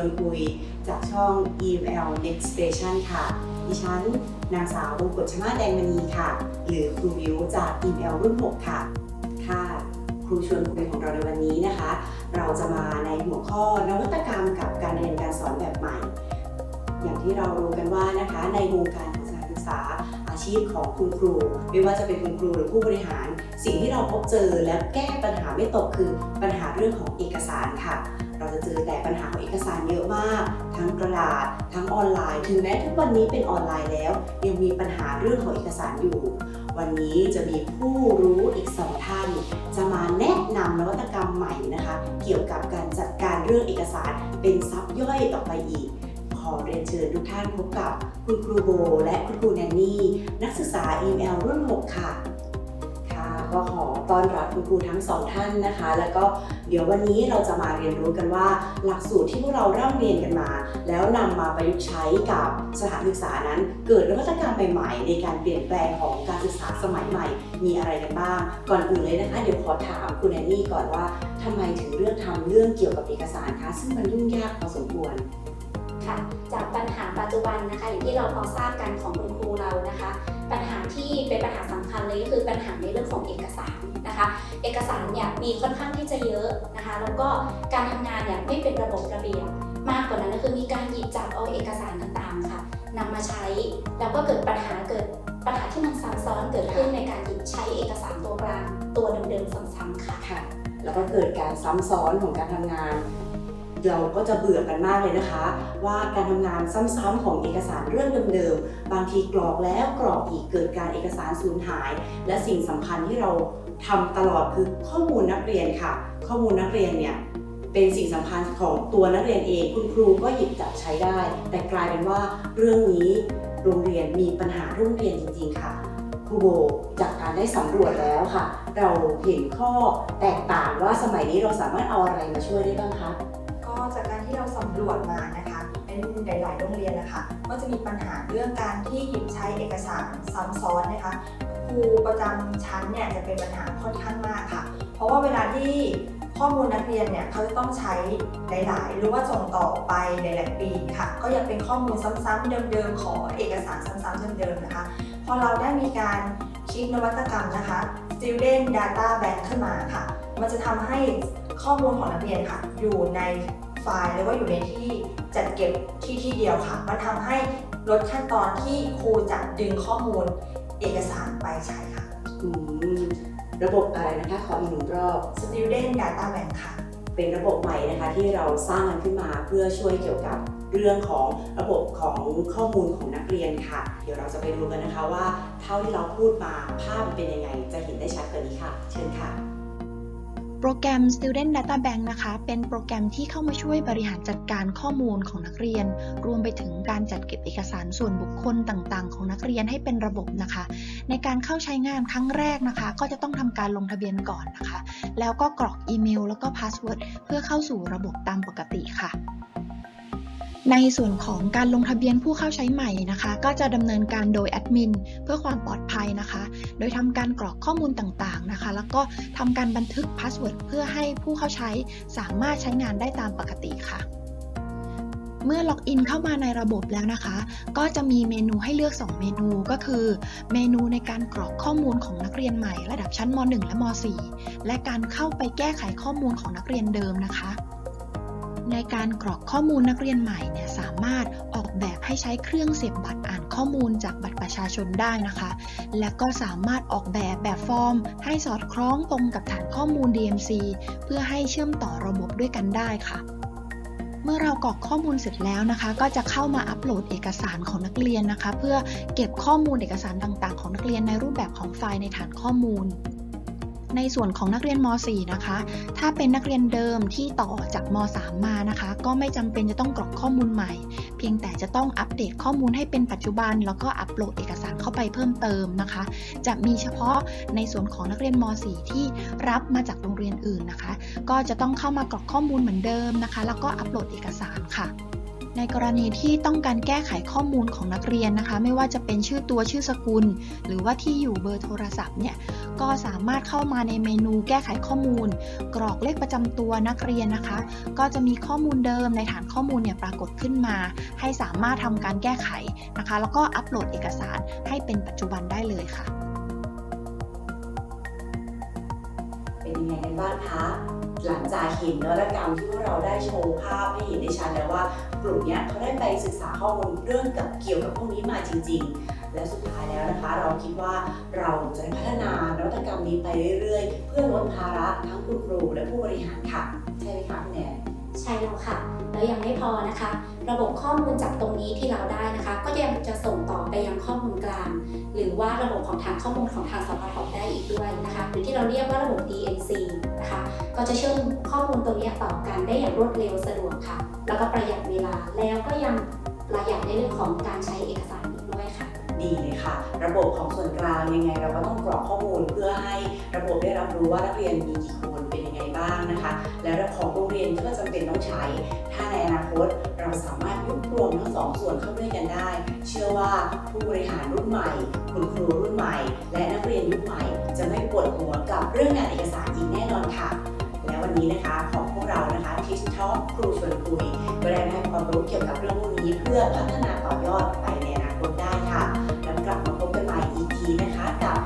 วนคุยจากช่อง EML Next Station ค่ะ ดิฉัน นางสาวบงกฎชมาแดงมณีค่ะ หรือครูวิวจาก EML รุ่น 6 ค่ะ ค่ะ ครูชวนคุยของเราในวันนี้นะคะ เราจะมาในหัวข้อนวัตกรรมกับการเรียนการสอนแบบใหม่ อย่างที่เรารู้กันว่านะคะในวงการของสถานศึกษา ชีพของคุณครู ไม่ว่าจะเป็นคุณครูหรือผู้บริหาร สิ่งที่เราพบเจอและแก้ปัญหาไม่ตกคือปัญหาเรื่องของเอกสารค่ะ เราจะเจอแต่ปัญหาของเอกสารเยอะมาก ทั้งกระดาษ ทั้งออนไลน์ ถึงแม้ทุกวันนี้เป็นออนไลน์แล้ว ยังมีปัญหาเรื่องของเอกสารอยู่ วันนี้จะมีผู้รู้อีกสองท่าน จะมาแนะนำนวัตกรรมใหม่นะคะ เกี่ยวกับการจัดการเรื่องเอกสารเป็นซับย่อยออกไปอีก อเรียนเชิญทุกท่านพบกับคุณครูโบ และคุณครูแนนนี่ นักศึกษา EML รุ่น 6 ค่ะ ค่ะก็ขอต้อนรับคุณครูทั้งสองท่านนะคะ แล้วก็เดี๋ยววันนี้เราจะมาเรียนรู้กันว่า หลักสูตรที่พวกเราร่ำเรียนกันมา แล้วนำมาประยุกต์ใช้กับสถานศึกษานั้น เกิดนวัตกรรมใหม่ๆ ในการเปลี่ยนแปลงของการศึกษาสมัยใหม่ มีอะไรกันบ้าง ก่อนอื่นเลยนะคะ เดี๋ยวขอถามคุณแอนนี่ก่อนว่าทำไมถึงเลือกทำเรื่องเกี่ยวกับเอกสารคะซึ่งมันยุ่งยากพอสมควร ค่ะ จากปัญหาปัจจุบันนะคะอย่างที่เราพอทราบกันของคุณครูเรานะคะ ปัญหาที่เป็นปัญหาสำคัญเลยก็คือปัญหาในเรื่องของเอกสารนะคะ เอกสารเนี่ยมีค่อนข้างที่จะเยอะนะคะ แล้วก็การทำงานเนี่ยไม่เป็นระบบระเบียบมากกว่านั้นก็คือมีการหยิบจับเอาเอกสารต่างๆค่ะนำมาใช้แล้วก็เกิดปัญหาเกิดปัญหาที่มันซับซ้อนเกิดขึ้นในการหยิบใช้เอกสารตัวกลางตัวเดิมๆซ้ำๆค่ะค่ะแล้วก็เกิดการซ้ำซ้อนของการทำงาน เราก็จะเบื่อกันมากเลยนะคะ ว่าการทำงานซ้ำๆของเอกสารเรื่องเดิมๆ บางทีกรอกแล้วกรอกอีกเกิดการเอกสารสูญหาย และสิ่งสำคัญที่เราทำตลอดคือข้อมูลนักเรียนค่ะ ข้อมูลนักเรียนเนี่ยเป็นสิ่งสำคัญของตัวนักเรียนเอง คุณครูก็หยิบจับใช้ได้ แต่กลายเป็นว่าเรื่องนี้โรงเรียนมีปัญหาโรงเรียนจริง ๆ ค่ะครูโบจากการได้สำรวจแล้วค่ะ เราเห็นข้อแตกต่างว่าสมัยนี้เราสามารถเอาอะไรมาช่วยได้บ้างคะ เราสำรวจมานะคะเป็นหลาย ๆ โรงเรียนนะคะก็จะมีปัญหาเรื่องการที่หยิบใช้เอกสารซ้ำซ้อนนะคะครูประจำชั้นเนี่ยจะเป็นปัญหาค่อนข้างมากค่ะ เพราะว่าเวลาที่ข้อมูลนักเรียนเนี่ยเขาจะต้องใช้หลาย ๆ หรือว่าส่งต่อไปหลาย ๆ ปีค่ะ ก็ยังเป็นข้อมูลซ้ำๆเดิม ๆ ของเอกสารซ้ำๆเดิม ๆ นะคะ พอเราได้มีการคิดนวัตกรรมนะคะ Student Data Bank ขึ้นมาค่ะ มันจะทำให้ข้อมูลของนักเรียนค่ะ อยู่ใน ไฟล์หรือว่าอยู่ในที่จัดเก็บที่ที่เดียวค่ะ มันทำให้ลดขั้นตอนที่ครูจะดึงข้อมูลเอกสารไปใช้ค่ะอืมระบบอะไรนะคะ ขออีกหนึ่งรอบ Student Data Bank ค่ะ เป็นระบบใหม่นะคะที่เราสร้างกันขึ้นมาเพื่อช่วยเกี่ยวกับเรื่องของระบบของข้อมูลของนักเรียนค่ะ เดี๋ยวเราจะไปดูกันนะคะว่าเท่าที่เราพูดมาภาพมันเป็นยังไง จะเห็นได้ชัดกว่านี้ค่ะ เชิญค่ะ โปรแกรม Student Data Bank นะคะ เป็นโปรแกรมที่เข้ามาช่วยบริหารจัดการข้อมูลของนักเรียน รวมไปถึงการจัดเก็บเอกสารส่วนบุคคลต่างๆ ของนักเรียนให้เป็นระบบนะคะ ในการเข้าใช้งานครั้งแรกนะคะ ก็จะต้องทำการลงทะเบียนก่อนนะคะ แล้วก็กรอกอีเมล แล้วก็พาสเวิร์ดเพื่อเข้าสู่ระบบตามปกติค่ะ ในส่วนของการลงทะเบียนผู้เข้าใช้ใหม่นะคะ ก็จะดำเนินการโดยแอดมินเพื่อความปลอดภัยนะคะ โดยทำการกรอกข้อมูลต่างๆนะคะ แล้วก็ทำการบันทึกพาสเวิร์ดเพื่อให้ผู้เข้าใช้สามารถใช้งานได้ตามปกติค่ะ เมื่อล็อกอินเข้ามาในระบบแล้วนะคะ ก็จะมีเมนูให้เลือก 2 เมนูก็คือ เมนูในการกรอกข้อมูลของนักเรียนใหม่ ระดับชั้นม .1 และม .4 และการเข้าไปแก้ไขข้อมูลของนักเรียนเดิมนะคะ ในการกรอกข้อมูลนักเรียนใหม่เนี่ยสามารถออกแบบให้ใช้เครื่องเสียบบัตรอ่านข้อมูลจากบัตรประชาชนได้นะคะ และก็สามารถออกแบบแบบฟอร์ม ให้สอดคล้องตรงกับฐานข้อมูล DMC เพื่อให้เชื่อมต่อระบบด้วยกันได้ค่ะเมื่อเรากรอกข้อมูลเสร็จแล้วนะคะ ก็จะเข้ามาอัปโหลดเอกสารของนักเรียนนะคะ เพื่อเก็บข้อมูลเอกสารต่างๆ ของนักเรียนในรูปแบบของไฟล์ในฐานข้อมูล ในส่วนของนักเรียนม .4 นะคะ ถ้าเป็นนักเรียนเดิมที่ต่อจากม .3 มานะคะ ก็ไม่จำเป็นจะต้องกรอกข้อมูลใหม่ เพียงแต่จะต้องอัปเดตข้อมูลให้เป็นปัจจุบัน แล้วก็อัปโหลดเอกสารเข้าไปเพิ่มเติมนะคะ จะมีเฉพาะในส่วนของนักเรียนม .4 ที่รับมาจากโรงเรียนอื่นนะคะ ก็จะต้องเข้ามากรอกข้อมูลเหมือนเดิมนะคะ แล้วก็อัปโหลดเอกสารค่ะ ในกรณีที่ต้องการแก้ไขข้อมูลของนักเรียนนะคะ ไม่ว่าจะเป็นชื่อตัวชื่อสกุล หรือว่าที่อยู่เบอร์โทรศัพท์เนี่ยก็สามารถเข้ามาในเมนูแก้ไขข้อมูล กรอกเลขประจำตัวนักเรียนนะคะ ก็จะมีข้อมูลเดิมในฐานข้อมูลเนี่ยปรากฏขึ้นมา ให้สามารถทำการแก้ไขนะคะ แล้วก็อัปโหลดเอกสารให้เป็นปัจจุบันได้เลยค่ะ เป็นยังไงกันบ้างคะหลังจากเห็นนวัตกรรมที่พวกเราได้โชว์ภาพให้เห็นได้ชัดแล้วว่า กลุ่มเนี้ยเขาได้ไปศึกษาข้อมูลเรื่องกับเกี่ยวกับพวกนี้มาจริง ๆ และสุดท้ายแล้วนะคะ เราคิดว่าเราจะพัฒนานวัตกรรมนี้ไปเรื่อยๆ เพื่อลดภาระทั้งคุณครูและผู้บริหารค่ะ ใช่ไหมคะคุณแนนใช่แล้วค่ะ แล้วยังไม่พอนะคะ ระบบข้อมูลจากตรงนี้ที่เราได้นะคะ ก็ยังจะส่งต่อไปยังข้อมูลกลาง หรือว่าระบบของทางข้อมูลของทางสพทได้อีกด้วยนะคะหรือที่เราเรียกว่าระบบ DMC นะคะ ก็จะเชื่อมข้อมูลตรงนี้ต่อกันได้อย่างรวดเร็วสะดวกค่ะ แล้วก็ประหยัดเวลาแล้วก็ยังประหยัดในเรื่องของการใช้เอกสารอีกด้วยค่ะดีเลยค่ะ ระบบของส่วนกลางยังไงเราก็ต้องกรอกข้อมูลเพื่อให้ระบบได้รับรู้ว่านักเรียนมีกี่คนางนะคะ และของโรงเรียนก็จำเป็นต้องใช้ ถ้าในอนาคตเราสามารถยุบรวมทั้งสองส่วนเข้าด้วยกันได้ เชื่อว่าผู้บริหารรุ่นใหม่ คุณครูรุ่นใหม่ และนักเรียนยุคใหม่ จะไม่ปวดหัวกับเรื่องงานเอกสารอีกแน่นอนค่ะ และวันนี้นะคะของพวกเรานะคะทิชช็อปครูชวนคุยก็ได้ให้ความรู้เกี่ยวกับเรื่องพวกนี้เพื่อพัฒนาต่อยอดไปในอนาคตได้ค่ะ แล้วกลับมาพบกันใหม่อีกทีนะคะกับ